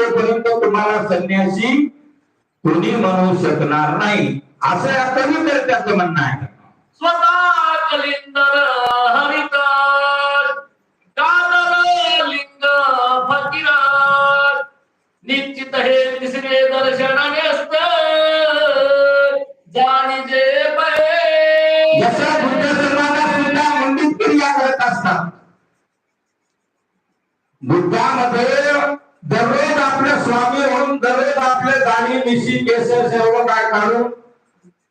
तोपर्यंत तुम्हाला संन्यासी कोणी म्हणू शकणार नाही असं या कविकर्त्याचं म्हणणं आहे. स्वतः कलिंदर हरित कादर लिंग फकीर निश्चित हे तिसरे दर्शन नेस्त जाणी जे पै जशा बुद्ध धर्माला सुद्धा मंडित क्रिया करत असतात. बुद्धामध्ये दररोज आपले मिशी केसर सर्व काय काढून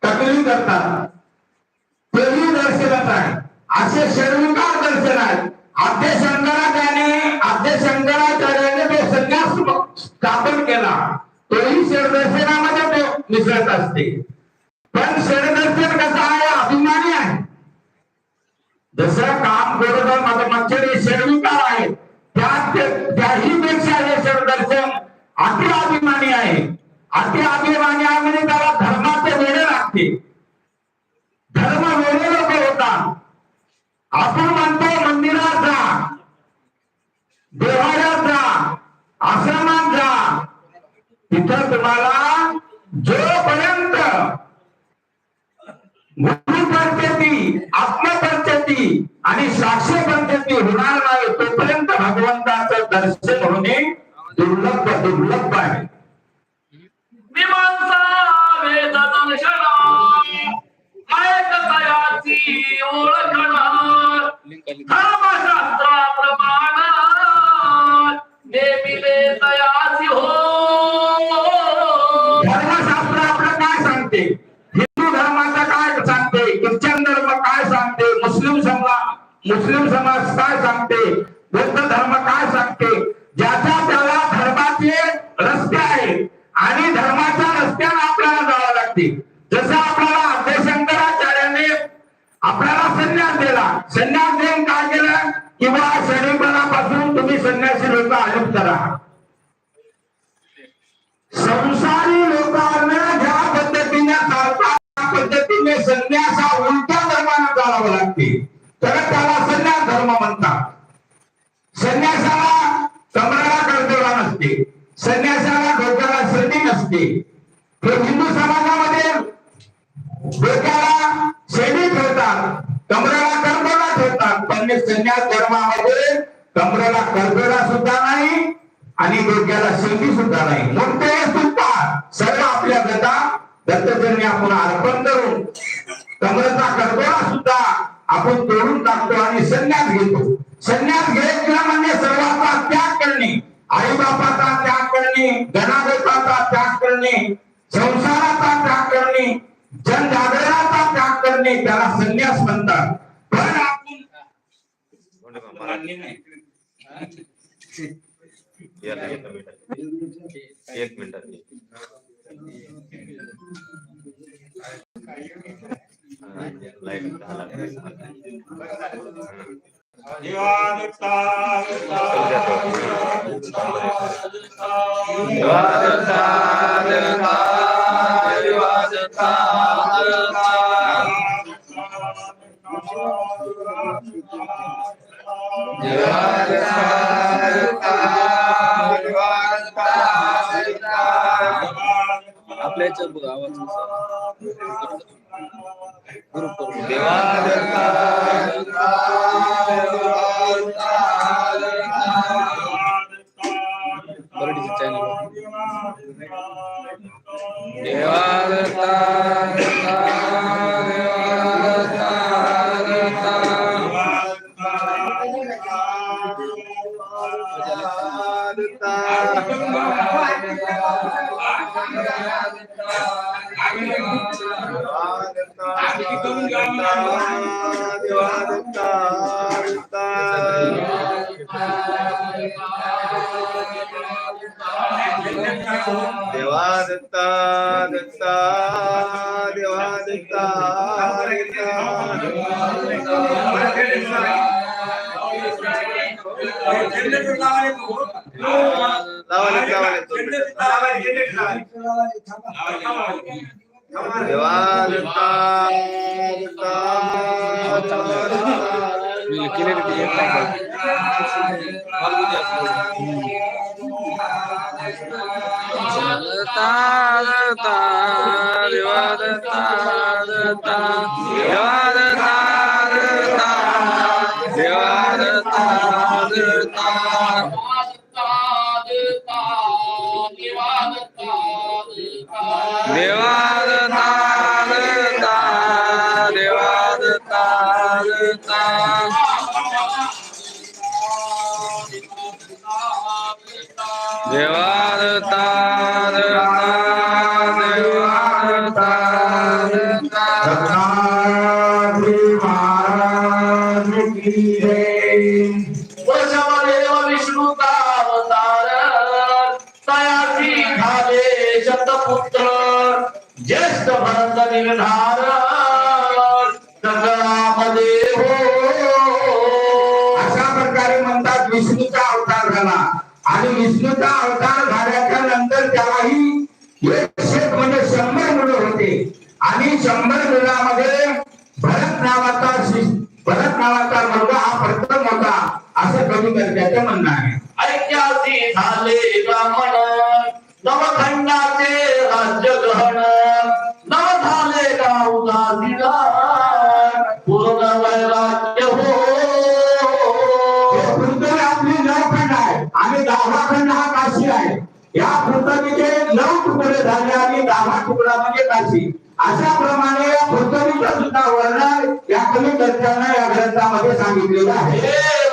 टकली करतात. तेही दर्शनच आहे. असे शर्विकार दर्शन आहे. आद्य शंकराचार्याने आद्य शंकराचार्याने तो संन्यास स्थापन केला. तोही शरदर्शनामध्ये तो मिसळत असते. पण शरदर्शन कसं आहे? अभिमानी आहे. जसं काम करत माझं मच्छर असे अति अभिमानी आम्ही त्याला धर्माचे वेळे लागते. धर्म वेळे लोक होतात. आपण म्हणतो मंदिरात जा. देवालयात जा. आश्रमात जा. तिथं तुम्हाला जोपर्यंत गुरु पंचती आत्मपंचती आणि साक्ष्य पंचती होणार नाही तोपर्यंत भगवंताचं दर्शन होणे दुर्लभ दुर्लभ आहे. मुस्लिम समाज मुस्लिम समाज काय सांगते? बौद्ध धर्म काय सांगते? संन्यासाला कमराला कळकळा नसते संन्यासाला डोक्याला सर्दी नसते. हे हिंदू समाजामध्ये डोक्याला शेडी ठेवतात कमरेला करबडा ठेवतात पण संन्यास धर्मामध्ये कमराला करबडा सुद्धा नाही आणि डोक्याला शेंडी सुद्धा नाही. मोठे सुद्धा सर्व आपल्या गदा दत्तजन्य आपण अर्पण करून कमरेचा करबडा सुद्धा आपण तोडून टाकतो आणि संन्यास घेतो. संन्यास घ्यायचा म्हणजे सर्वांचा त्याग करणे आई बापाचा त्याग करणे धनादेशाचा त्याग करणे संसाराचा त्याग करणे जनजागरणाचा त्याग करणे त्याला संन्यास म्हणतात. पण आपण याला मिनिटात एक मिनिटात लाईट झाला आपल्या याच्यात बघा आवाज ग्रुप मराठीचे चॅनल देवा Yeah. Devadatta Devadatta Devadatta झाले तुकडा म्हणजे काशी अशा प्रमाणे या पृथ्वीचं सुद्धा वर्णन या कर्त्यानं या ग्रंथामध्ये सांगितलेलं आहे.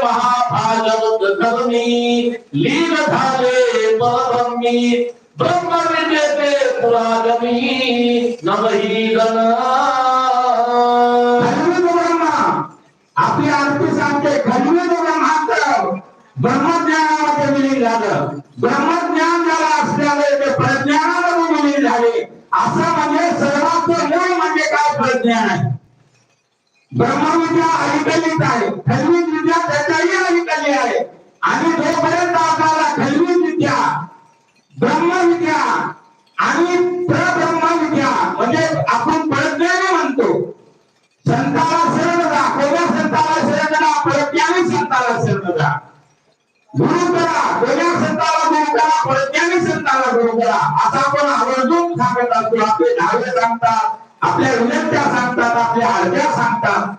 महाभारत धर्मी लीन झाले परब्रह्मी. पुरागमी आपली आरती सांगते खंडवित ब्रह्माचं ब्रह्मज्ञानामध्ये विलीन झालं. ब्रह्मज्ञान ज्याला असल्याने ते प्रज्ञानामध्ये विलीन असं म्हणजे सर्वात मूळ म्हणजे काय प्रज्ञान आहे? ब्रह्मविद्या अलीकडलीच आहे. खलवीत विद्या त्याच्याही अलीकडली आहे. आणि जोपर्यंत आपल्याला खलवीत विद्या ब्रह्मविद्या आणि प्रब्रह्मविद्या म्हणजे आपण प्रज्ञाने म्हणतो संताला शरण जा कोण्या संताला शरण जा प्रज्ञाने संताला शरण जा गुरु करा. कोण्या संताला गुरु करा संताला गुरु करा आता आपण आवर्जून सांगत असतो आपले धावे सांगतात आपल्या विनंत्या सांगतात आपल्या अर्ध्या सांगतात.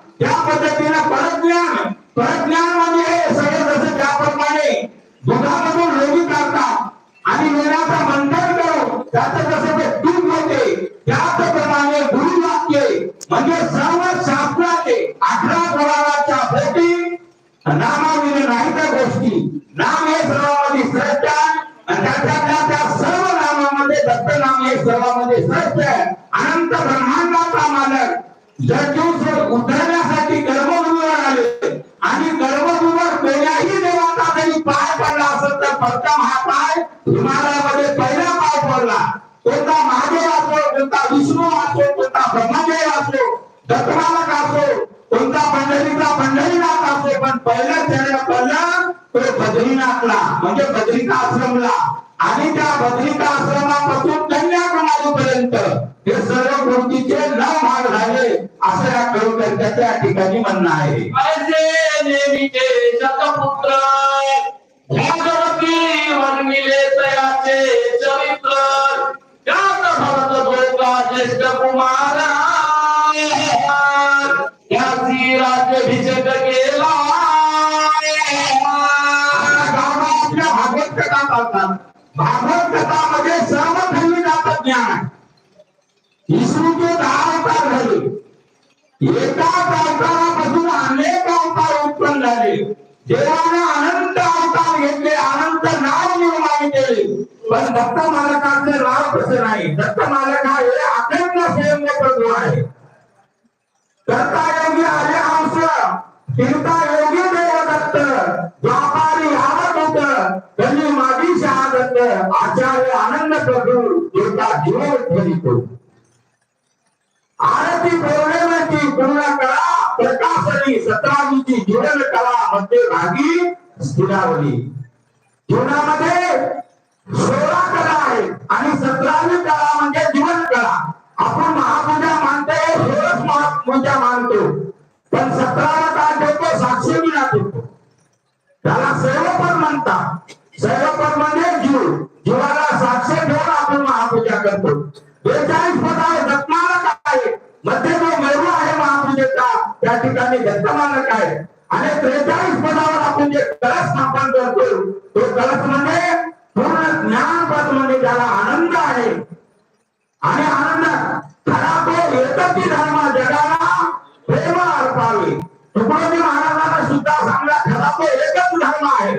पहिला चरण पडला तो बद्रीनाथला म्हणजे बद्रिका आश्रमला. आणि त्या बद्रिका आश्रमापासून कन्याकुमारीपर्यंत हे सर्व गोष्टीचे न भाग झाले असं या कवित्याच्या या ठिकाणी म्हणणं आहे. ज्येष्ठ कुमार शतपुत्र. भागवती वर्णिले तयाचे चरित्र. चालतात भागवत कथामध्ये सर्व खंडिताचं ज्ञान आहे. विष्णूचे दहा अवतार झाले. एकाच अवतारापासून अनेक अवतार उत्पन्न झाले. देवाने अनंत अवतार घेतले. अनंत नाव निर्माण केले. पण दत्त मालकाचे नाव तसे नाही. दत्त मालक हा हे अखंड स्वयंप्रभू आहे. करता योगी आले हंस तीर्था मराठी पौर्णिमेची पूर्ण कला प्रकाशनी सतरावीची जीवन कला मध्ये भागी स्थिरावली. जीवनामध्ये सोळा कला आहे आणि सतरावी कला म्हणजे जीवन कला आपण महापूजा मानते सोळच महापूजा मानतो. पण सतराला काय ठेवतो साक्षी विना ठेवतो. त्याला सर्वपण म्हणतात. सर्वपण म्हणजे जीव. जीवाला साक्षी ठेवून आपण महापूजा करतो. बेचाळीस पदा आणि त्रेचाळीस पदावर आपण जे कळस स्थापन करतो तो कळस म्हणजे पूर्ण ज्ञानपद म्हणजे ज्याला आनंद आहे. आणि आनंद खरा तो एकती धर्म जगाला प्रेम अर्पावे तुकडोजी महाराजांना सुद्धा सांगला खरा तो एकच धर्म आहे.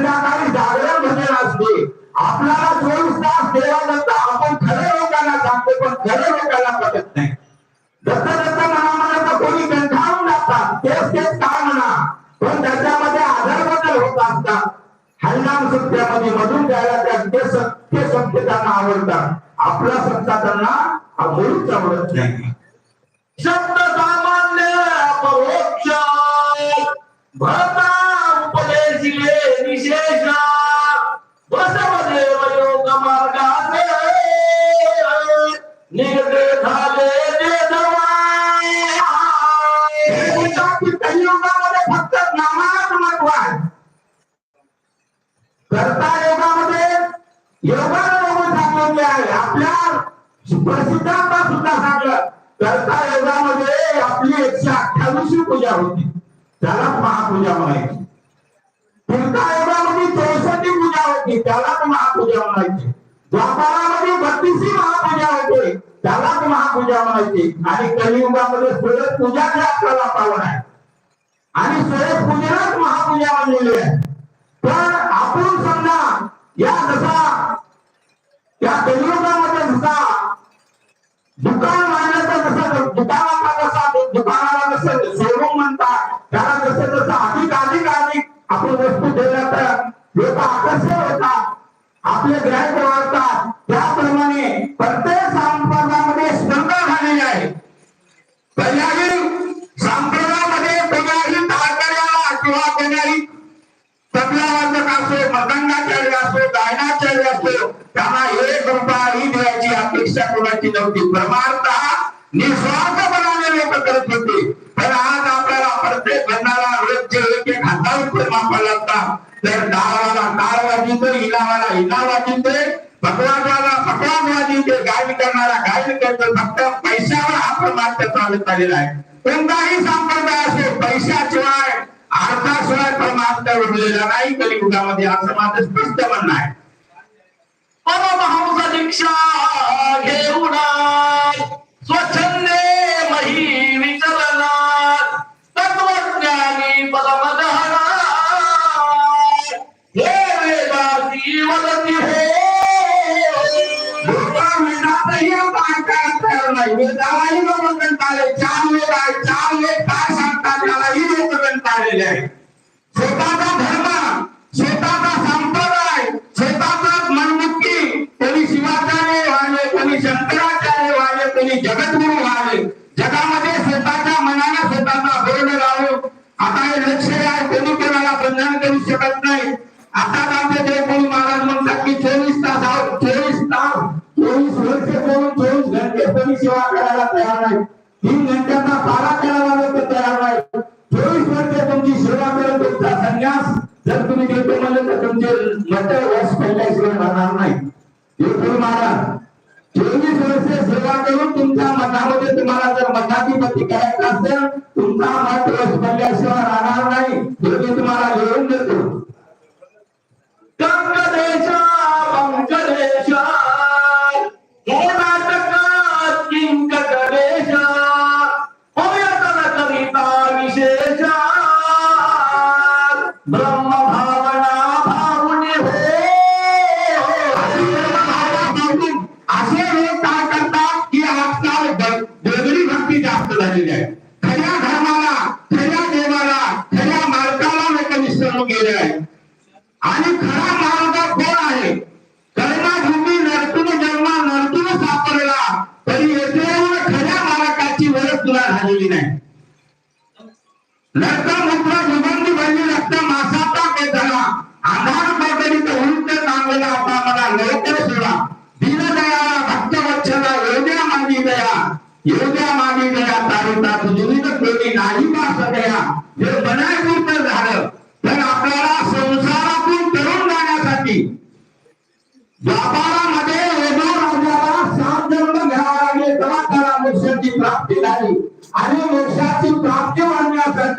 संध्याकाळी जागरण भजन असते म्हणजे आपल्याला चोवीस तास देवानंतर आपण खरं लोकांना सांगतो पण खरं लोकांना पटत नाही. दत्त दत्त म्हणा म्हणा तर कोणी कंठाळून जातात तेच तेच काय म्हणा. पण त्याच्यामध्ये आधार बदल होत असतात. हरिनाम सत्यामध्ये मधून द्यायला त्या ते सत्य सत्य त्यांना आवडतात. आपला सत्ता त्यांना हा आवडत नाही. शब्द सामान्य परोक्ष भरता योगाला योग सांगितले आहे. आपल्या प्रसिद्धांना सुद्धा सांगलं. करता योगामध्ये आपली एकशे अठ्ठावीसवी पूजा होती. त्याला महापूजा म्हणायची. फिरता योगामध्ये चौसष्टी पूजा होती. त्यालाच महापूजा म्हणायची. व्यापारामध्ये बत्तीसवी महापूजा होते. त्यालाच महापूजा म्हणायची. आणि कलियुगामध्ये सुरत पूजा जी आपल्याला पावन आहे. आणि सुरत पूजेलाच महापूजा म्हणलेली आहे. पण आपण समजा या जसा या कलियुगामध्ये जसा दुकान मांडलं जसा दुकानाचा जसा दुकानाला जसं शोरूम म्हणतात त्याला जसं जसं अधिक अधिक अधिक आपण वस्तू दिल्या तर लोक आकर्षित होतात आपले ग्राहक वाढतात त्याप्रमाणे प्रत्येक संपर्कामध्ये स्पर्धा झालेली आहे. वादक असो मृदंगाचार्य असो गायनाचार्य असो त्यांना एक रुपयाही द्यायची अपेक्षा कोणाची नव्हती. परमार्थ निस्वार्थपणाने लोक करत होते. पण आज आपल्याला प्रत्येक घराला रोजचे एक एक हजार रुपये मापा लागतात. तर डाळवाला डाळ वाजिते इनावाला इना वाजिते पकवाजवाला पकवाज वाजिते गायन करणारा गायन करतो फक्त पैशावर हा परमार्थ चालत आलेला आहे. कोणताही संप्रदाय असो पैशाशिवाय अर्धा सोळा क्रमांक उरलेला नाही कलियुगामध्ये असं माझं स्पष्ट म्हणणं आहे. परमहंस दीक्षा घेऊन स्वच्छंदे मही विचलनात तत्वज्ञानी परमदहना हे वेदासी वदती हो लोकं लोक चार वेद आहे चार वेद कंटाळलेले आहे. स्वतःचा धर्म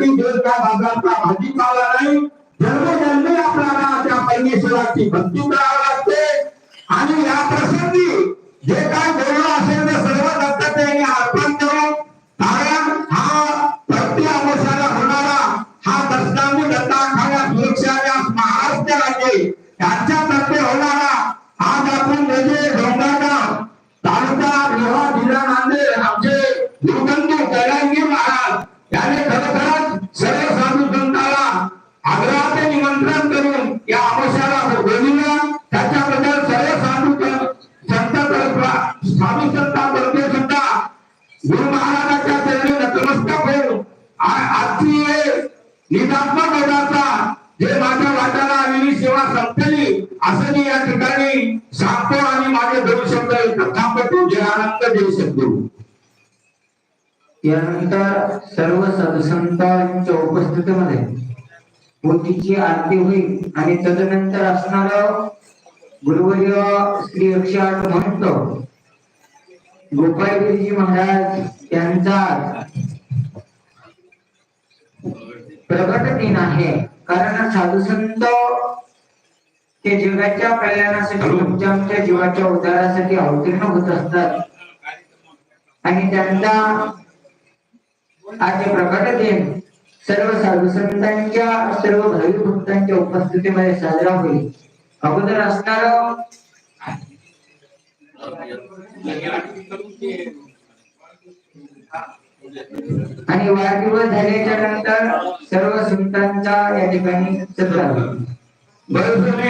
होण्यासाठी जर त्या बाजारचा भाजीपाला नाही जन्मजन्मी आपल्याला त्या परमेश्वराची भक्ती करावी लागते. आणि या प्रसंगी आ- आजची वेळ निजात्मक होण्याचा माझ्या वाटाला आलेली सेवा संपली. असं मी या ठिकाणी सांगतो आणि माझे धरू शब्द कथापटू जे आनंद देऊ शकतो यानंतर सर्व सदसंतांच्या उपस्थितीमध्ये मोतीची आरती होईल आणि तदनंतर असणार गुरुवर्य श्री एकशे आठ महंत गोपाळगिरीजी महाराज यांचा प्रगट दिन आहे. कारण साधुसंत ते जगाच्या कल्याणासाठी तुमच्या आमच्या जीवाच्या उद्धारासाठी अवतीर्ण होत असतात. आणि त्यांचा आज हे प्रकट दिन सर्व साधू संतांच्या सर्व भाविक भक्तांच्या उपस्थितीमध्ये साजरा होईल. अगोदर असणार आणि वाढदिवस झाल्याच्यानंतर सर्व संतांचा या ठिकाणी सत्कार होईल. बरसने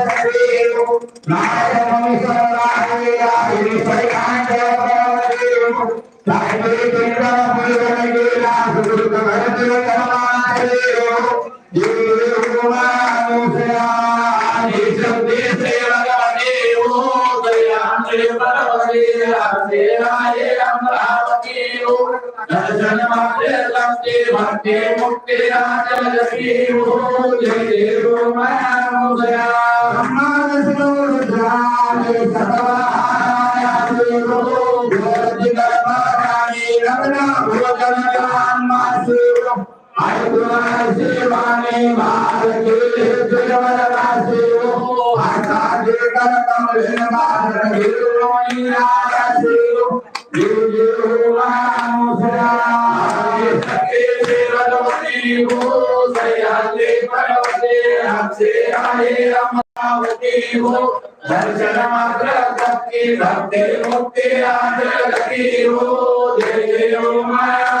मात्र भक्ती भक्ती मुक्ती दर्शन मात्र దర్శన మాత్ర భక్తి భక్తి ముక్తి ఆంధ్ర జయ జయ మాయా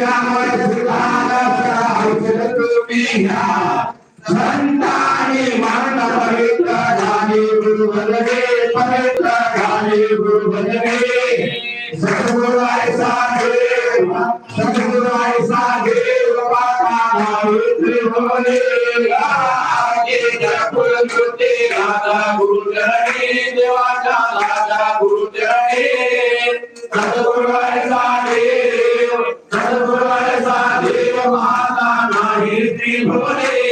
सद्गुरुवाय देवाचा मान पवित्र झाले गुरु पवित्र झाले गुरु सद्गुरु ऐसा देव सद्गुरु ऐसा देव आगे गुरु देवाचा गुरु सद्गुरु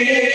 Yeah.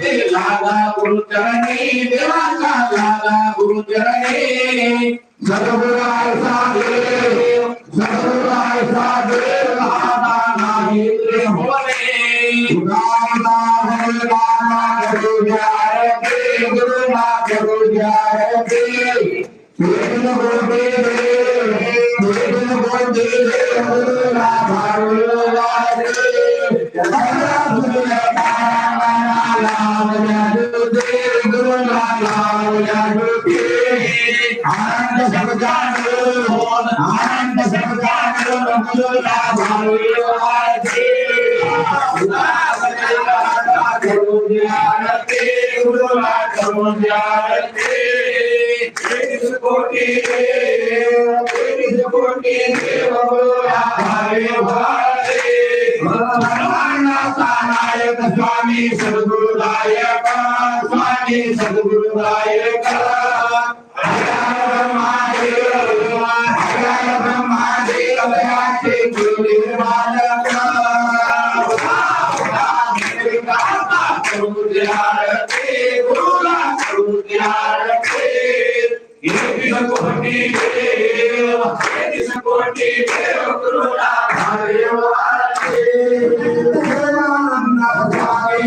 लागा गुरु चरणी देवाचा लागा गुरु चरणी सद्गुरु ऐसा देव सद्गुरु ऐसा देव माता नाई त्रिभुवने गुरुनाथ गुरुनाथ गुरु जय दे गुरुनाथ गुरु जय दे वेद सबजान कोटि देव कोटि देव नायक स्वामी सद्गुरुदायक स्वामी सद्गुरुदायक ब्रह्मादेव ब्रह्मादेव दयाचे गुरु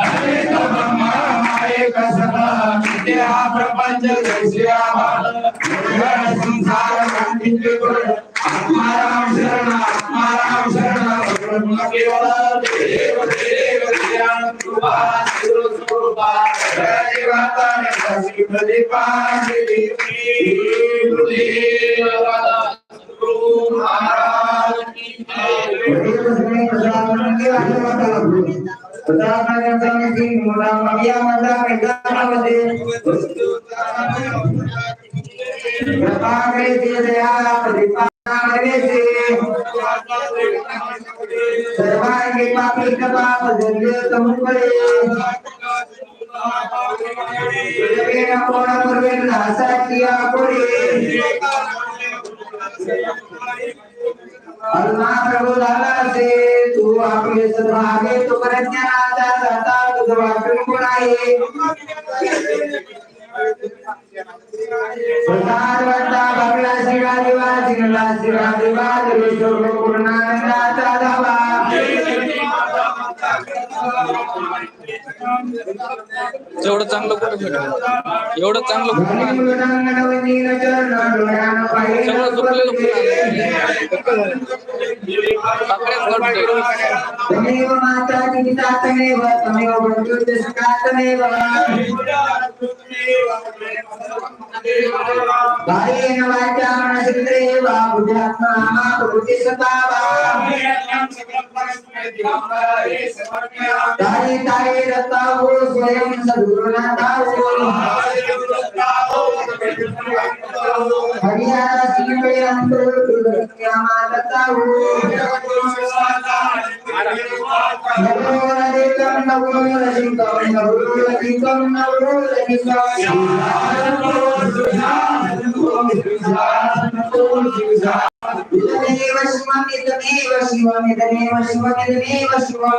प्रतिपाही देव ब्रह्मा माये प्रपंच संसार आत्माराम शरण आत्माराम शरण ब्रह्म केवळ देव देव ध्यान कृपा गुरु स्वरूपा देवी गुरुदेव गुरु महाराज की जय सर्वांगे पापी पाप जल्य तमुकडे कोण करवेल नासाची आपुडे अल्ला प्रभू झाला से तू आपले सर्व आहे तो प्रज्ञानाचा Hallelujah. चांगलं कुठं भेटलं एवढं चांगलं कुठं धनी भेटलं? मृगांगणवनीन चरण डोळ्यानं पाहिलं सगळं झोपलेलं प्रभू. काकड्याच काढतोय. तमेव माता पिता तमेव तमेव बंधुर्य सखा तमेव कायेन वाचा मनसेन्द्रियेव ఇదమేవ శివం ఇదమేవ శివం ఇదమేవ శివం ఇదమేవ శివం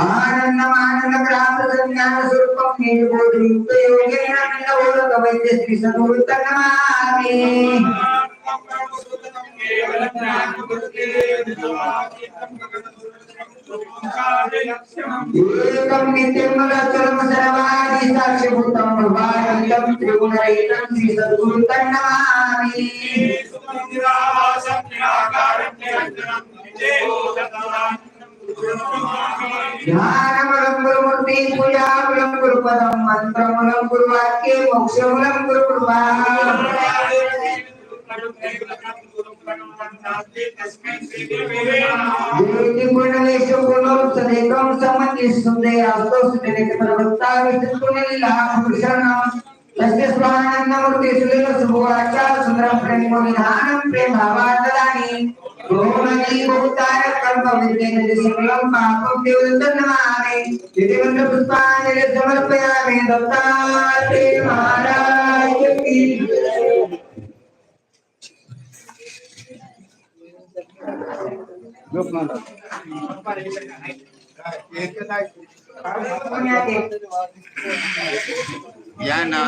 ఆనందం ఆనంద ప్రాప్త జ్ఞాన స్వరూపం నేను బోధింప యోగేన నవోలక వైద్య శ్రీ సన్మృతనమామి కేవలం నాకు ప్రతి ఏకం నిత్యముల చరమ సర్వాది సాక్షిభూతం భవానిలం త్రిగుణరహితం శ్రీ సద్గురు తన్నమామి సుమందిరావాసం నిరాకారం నిరంతరం విజయో సదానందం జ్ఞానములం గురుమూర్తి పూజాములం గురుపదం మంత్రములం గురువాక్యే మోక్షములం గురు కృపా పుష్పాంజలి సమర్పయా పునరుత్సనేకం సంబంధిస్తుంది या ना.